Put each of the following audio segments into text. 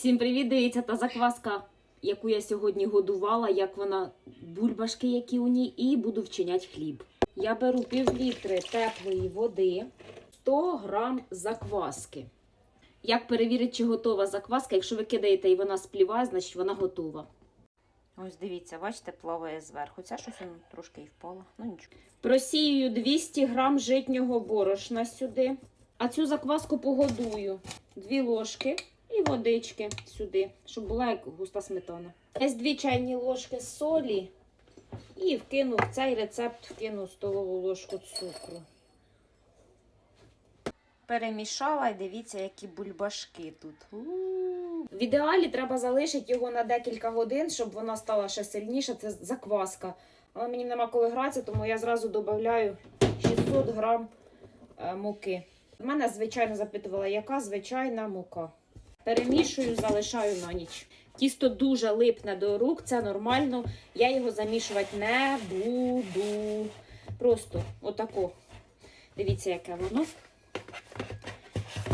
Всім привіт! Дивіться та закваска, яку я сьогодні годувала, як вона, бульбашки, які у ній, і буду вчиняти хліб. Я беру пів літри теплої води, 100 грам закваски. Як перевірити, чи готова закваска? Якщо ви кидаєте і вона спліває, значить вона готова. Ось дивіться, бачите, плаває зверху. Ця щось воно трошки і впало. Ну нічого. Просію 200 грам житнього борошна сюди. А цю закваску погодую. Дві ложки і водички сюди, щоб була як густа сметана. Десь дві чайні ложки солі і вкину в цей рецепт вкину столову ложку цукру. Перемішала і дивіться, які бульбашки тут. В ідеалі треба залишити його на декілька годин, щоб вона стала ще сильніша. Це закваска. Але мені нема коли гратися, тому я зразу додаю 600 грам е, муки. В мене, звичайно, запитувала, яка звичайна мука. Перемішую, залишаю на ніч. Тісто дуже липне до рук, це нормально. Я його замішувати не буду. Просто отако. Дивіться, яке воно.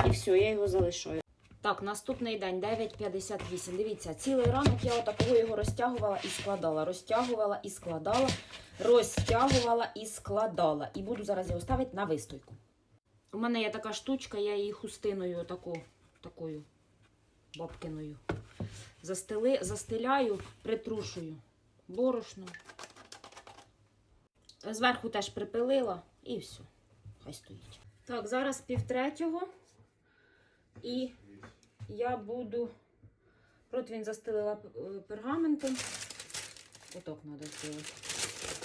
І все, я його залишаю. Так, наступний день 9.58. Дивіться, цілий ранок я отакого його розтягувала і складала. Розтягувала і складала, розтягувала і складала. І буду зараз його ставити на вистойку. У мене є така штучка, я її хустиною отаку, такою бабкиною. Застили, застеляю, притрушую борошно. Зверху теж припилила і все. Хай стоїть. Так, зараз півтретього. І я буду. Противень застелила е, пергаментом. Отак треба зробити.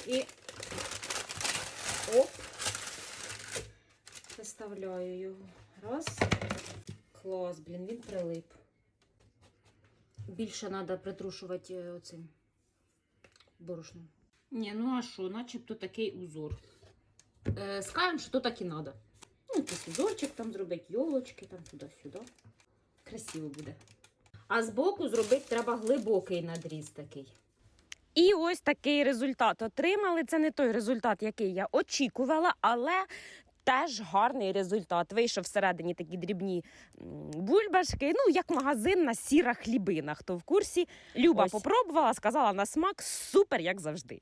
І оп. Виставляю його. Раз. Клас, блін, він прилип. Більше треба притрушувати е, оцим борошном. Ні, ну а що, начебто такий узор. Е, скажемо, що то так і треба. Ну, якийсь узорчик там зробити, йолочки там туди-сюди. Красиво буде. А збоку зробити треба глибокий надріз такий. І ось такий результат отримали. Це не той результат, який я очікувала, але теж гарний результат. Вийшов всередині такі дрібні бульбашки. Ну, як магазинна сіра хлібина. Хто в курсі? Люба Ось. попробувала, сказала на смак супер, як завжди.